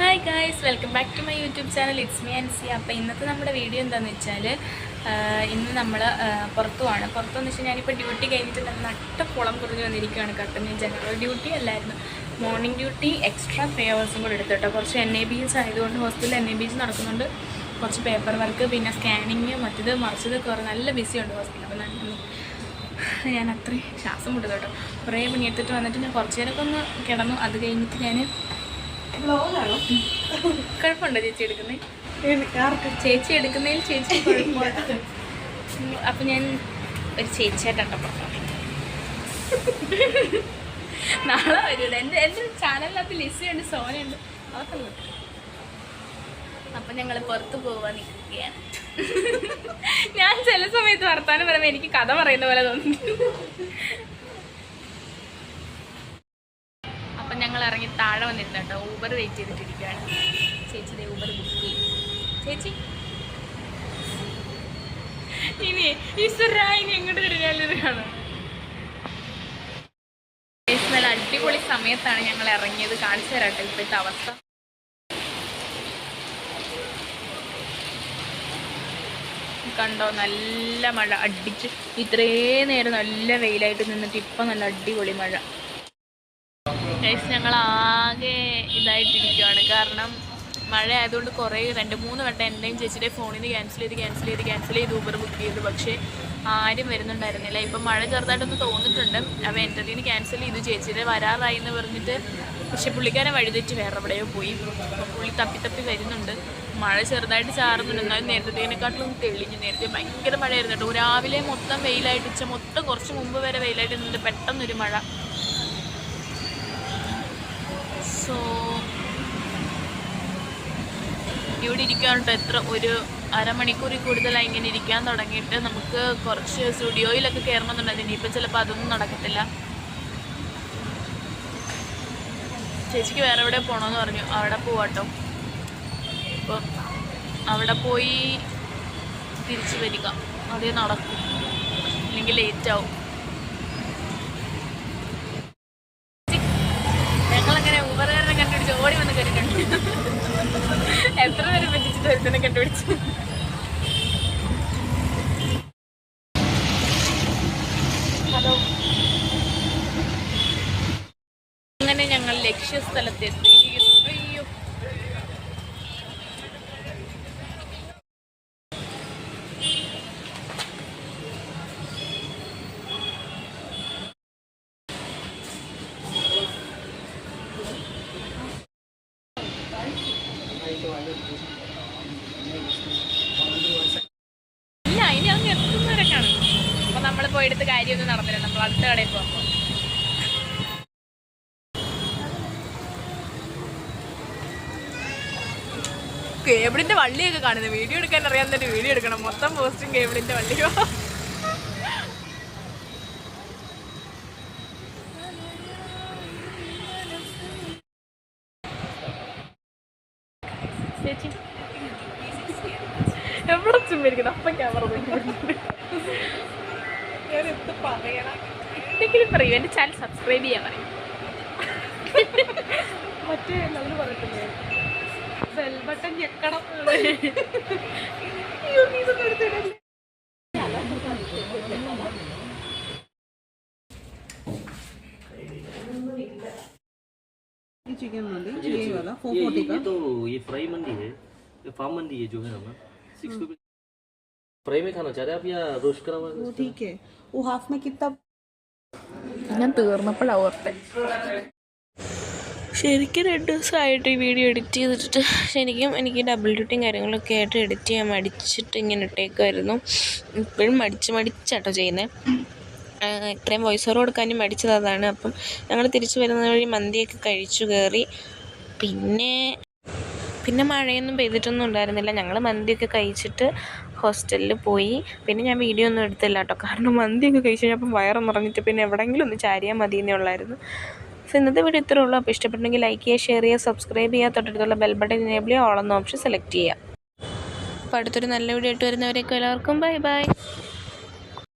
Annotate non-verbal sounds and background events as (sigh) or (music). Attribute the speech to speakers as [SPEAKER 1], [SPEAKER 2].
[SPEAKER 1] Hi guys welcome back to my YouTube channel it's me and C അപ്പോൾ ഇന്നത്തെ നമ്മുടെ video എന്താണെന്ന് വെച്ചാൽ ഇന്ന് നമ്മൾ പുറത്തു പോവാണ് പുറത്തെന്ന് വെച്ചാൽ ഞാനിപ്പോൾ ഡ്യൂട്ടി കഴിഞ്ഞിട്ട് നട്ട കുളം കുറഞ്ഞ് വന്നിരിക്കുകയാണ് കട്ടൻ ജനറൽ ഡ്യൂട്ടി അല്ലായിരുന്നു. മോർണിംഗ് ഡ്യൂട്ടി എക്സ്ട്രാ ത്രീ ഹവേഴ്സും കൂടെ എടുത്തു കേട്ടോ. കുറച്ച് എൻ എ ബി എസ് ആയതുകൊണ്ട് ഹോസ്പിറ്റലിൽ എൻ എ ബി എസ് നടക്കുന്നുണ്ട്. കുറച്ച് പേപ്പർ വർക്ക് പിന്നെ സ്കാനിങ് മറ്റത് മറിച്ചത് കുറേ നല്ല ബിസി ഉണ്ട് ഹോസ്പിറ്റൽ അപ്പോൾ നല്ല ഞാൻ അത്രയും ശ്വാസം മുട്ടു കേട്ടോ. കുറേ പണിയെടുത്തിട്ട് വന്നിട്ട് ഞാൻ കുറച്ച് നേരമൊക്കെ ഒന്ന് കിടന്നു. അത് കഴിഞ്ഞിട്ട് ഞാൻ കുഴപ്പമുണ്ടോ ചേച്ചി എടുക്കുന്നേ? ചേച്ചി എടുക്കുന്നതിൽ ചേച്ചി (laughs) കുഴപ്പമുണ്ട് അപ്പം ഞാൻ ഒരു ചേച്ചിയായിട്ടാണ് നാളെ വരൂല. എന്റെ എന്റെ ചാനലിനകത്ത് ലിസിയുണ്ട് സോനയുണ്ട്. അതൊക്കെ നോക്കാം. അപ്പം ഞങ്ങൾ പുറത്ത് പോവാൻ നിൽക്കുകയാണ്. ഞാൻ ചില സമയത്ത് വർത്താനം പറയുമ്പോൾ എനിക്ക് കഥ പറയുന്ന പോലെ തോന്നുന്നു. ഞങ്ങൾ ഇറങ്ങി താഴെ വന്നിരുന്നു കേട്ടോ. ഊബർ വെയിറ്റ് ചെയ്തിട്ടിരിക്കുകയാണ്. ചേച്ചി ഊബർ ബുക്ക് ചെയ്യും. ചേച്ചി? ഇനി ഈശ്വരായിനി എങ്ങോട്ട് തിരിഞ്ഞാലാണ് നല്ല അടിപൊളി സമയത്താണ് ഞങ്ങൾ ഇറങ്ങിയത്. കാണിച്ചു തരാട്ടെ ഇപ്പോഴത്തെ അവസ്ഥ. കണ്ടോ നല്ല മഴ. അടിച്ച് ഇത്രേ നേരം നല്ല വെയിലായിട്ട് നിന്നിട്ട് ഇപ്പം നല്ല അടിപൊളി മഴ. ഗൈസ് ഞങ്ങൾ ആകെ ഇതായിട്ടിരിക്കുകയാണ് കാരണം മഴ ആയതുകൊണ്ട് കുറേ രണ്ട് മൂന്ന് വട്ടം എന്റെയും ചേച്ചിയുടെ ഫോണിൽ നിന്ന് ക്യാൻസൽ ചെയ്ത് ക്യാൻസൽ ചെയ്ത് ക്യാൻസൽ ചെയ്ത് ഊബർ ബുക്ക് ചെയ്തു. പക്ഷേ ആരും വരുന്നുണ്ടായിരുന്നില്ല. ഇപ്പം മഴ ചെറുതായിട്ടൊന്ന് തോന്നിയിട്ടുണ്ട്. അപ്പോൾ എന്റെ നിന്ന് ക്യാൻസൽ ചെയ്തു. ചേച്ചിയുടെ വരാറായി എന്ന് പറഞ്ഞിട്ട് പക്ഷെ പുള്ളിക്കാരൻ വഴിതെറ്റി വേറെ എവിടെയോ പോയി. പുള്ളി തപ്പി തപ്പി വരുന്നുണ്ട്. മഴ ചെറുതായിട്ട് ചാറുന്നുണ്ട്. എന്നാലും നേരത്തേനേക്കാട്ടിലും തെളിഞ്ഞു. നേരത്തെ ഭയങ്കര മഴയായിരുന്നു കേട്ടോ. രാവിലെ മൊത്തം വെയിലായിട്ട് ഉച്ച മൊത്തം കുറച്ച് മുമ്പ് വരെ വെയിലായിട്ട് നിന്നിട്ട് പെട്ടെന്നൊരു മഴ. സോ ഇവിടെ ഇരിക്കാൻ കേട്ടോ എത്ര ഒരു അരമണിക്കൂറിൽ കൂടുതലായി ഇങ്ങനെ ഇരിക്കാൻ തുടങ്ങിയിട്ട് നമുക്ക് കുറച്ച് സ്റ്റുഡിയോയിലൊക്കെ കയറണമെന്നുണ്ടായിരുന്നു ഇനിയിപ്പോൾ ചിലപ്പോൾ അതൊന്നും നടക്കത്തില്ല. ചേച്ചിക്ക് വേറെ എവിടെ പോകണമെന്ന് പറഞ്ഞു. അവിടെ പോവാട്ടോ. അപ്പം അവിടെ പോയി തിരിച്ചു വരിക. അതേ നടക്കും. അല്ലെങ്കിൽ ലേറ്റ് ആവും. എത്ര പേര് പറ്റിച്ചിട്ട് ഒരുത്തനെ കണ്ടുപിടിച്ചു? അങ്ങനെ ഞങ്ങൾ ലക്ഷ്യസ്ഥലത്ത് പോയെടുത്ത് കാര്യമൊന്നും നടന്നില്ല. നമ്മൾ അടുത്ത കടയിൽ പോകുമ്പോൾ കേബിളിന്റെ വള്ളിയൊക്കെ കാണുന്നത് വീഡിയോ എടുക്കാൻ അറിയാവുന്നൊരു വീഡിയോ എടുക്കണം. മൊത്തം പോസ്റ്റും കേബിളിന്റെ വള്ളിയോ. ചേച്ചി. എവിടെ ഇരിക്കുന്നത് അപ്പം ക്യാമറ പറയണം എന്തെങ്കിലും പറയൂ എൻ്റെ ചാനൽ സബ്സ്ക്രൈബ് ചെയ്യാൻ പറയും
[SPEAKER 2] മറ്റേ നമ്മൾ പറയത്തില്ലേ ബെൽ ബട്ടൺ ഞെക്കണം അയ്യോ, നീ ഇതൊന്നും എടുത്തിടല്ലേ. ये चिकन मंदी ये वाला फोर
[SPEAKER 3] ये
[SPEAKER 2] फोर्टी
[SPEAKER 3] ये
[SPEAKER 2] का
[SPEAKER 3] तो ये फ्राई मंडी है ये फार्म मंडी है जो है ना सिक्स रुपीज फ्राई में खाना चाह रहे हैं आप या रोस्ट करा हुआ
[SPEAKER 2] वो ठीक है वो हाफ में कितना
[SPEAKER 1] ഞാൻ തീർന്നപ്പോഴാണ് ഓർത്തെ ശരിക്കും രണ്ട് ദിവസമായിട്ട് ഈ വീഡിയോ എഡിറ്റ് ചെയ്തിട്ട് ശരിക്കും എനിക്ക് ഡബിൾ ഡ്യൂട്ടിയും കാര്യങ്ങളൊക്കെ ആയിട്ട് എഡിറ്റ് ചെയ്യാൻ മടിച്ചിട്ട് ഇങ്ങനെ ഇട്ടേക്കുമായിരുന്നു ഇപ്പോഴും മടിച്ച് മടിച്ചാട്ടോ ചെയ്യുന്നത് ഇത്രയും വോയിസ് ഓവർ കൊടുക്കാനും മടിച്ചത് അതാണ് അപ്പം ഞങ്ങൾ തിരിച്ചു വരുന്ന വഴി മന്തിയൊക്കെ കഴിച്ചു കയറി പിന്നെ പിന്നെ മഴയൊന്നും പെയ്തിട്ടൊന്നും ഉണ്ടായിരുന്നില്ല. ഞങ്ങൾ മന്തിയൊക്കെ കഴിച്ചിട്ട് ഹോസ്റ്റലിൽ പോയി. പിന്നെ ഞാൻ വീഡിയോ ഒന്നും എടുത്തില്ല കേട്ടോ. കാരണം മന്തിയൊക്കെ കഴിച്ച് കഴിഞ്ഞപ്പം വയറ് നിറഞ്ഞിട്ട് പിന്നെ എവിടെയെങ്കിലും ഒന്ന് ചാരിയാൽ മതി എന്നേ ഉള്ളായിരുന്നു. സോ ഇന്നത്തെ വീഡിയോ ഇത്രേ ഉള്ളൂ. അപ്പോൾ ഇഷ്ടപ്പെട്ടെങ്കിൽ ലൈക്ക് ചെയ്യുക ഷെയർ ചെയ്യുക സബ്സ്ക്രൈബ് ചെയ്യുക. തൊട്ടടുത്തുള്ള ബെൽ ബട്ടൺ എനേബിൾ ചെയ്യുക. ഓളെന്ന ഓപ്ഷൻ സെലക്ട് ചെയ്യുക. അപ്പോൾ അടുത്തൊരു നല്ല വീഡിയോ ആയിട്ട് വരുന്നവരേക്കും എല്ലാവർക്കും ബൈ ബൈ.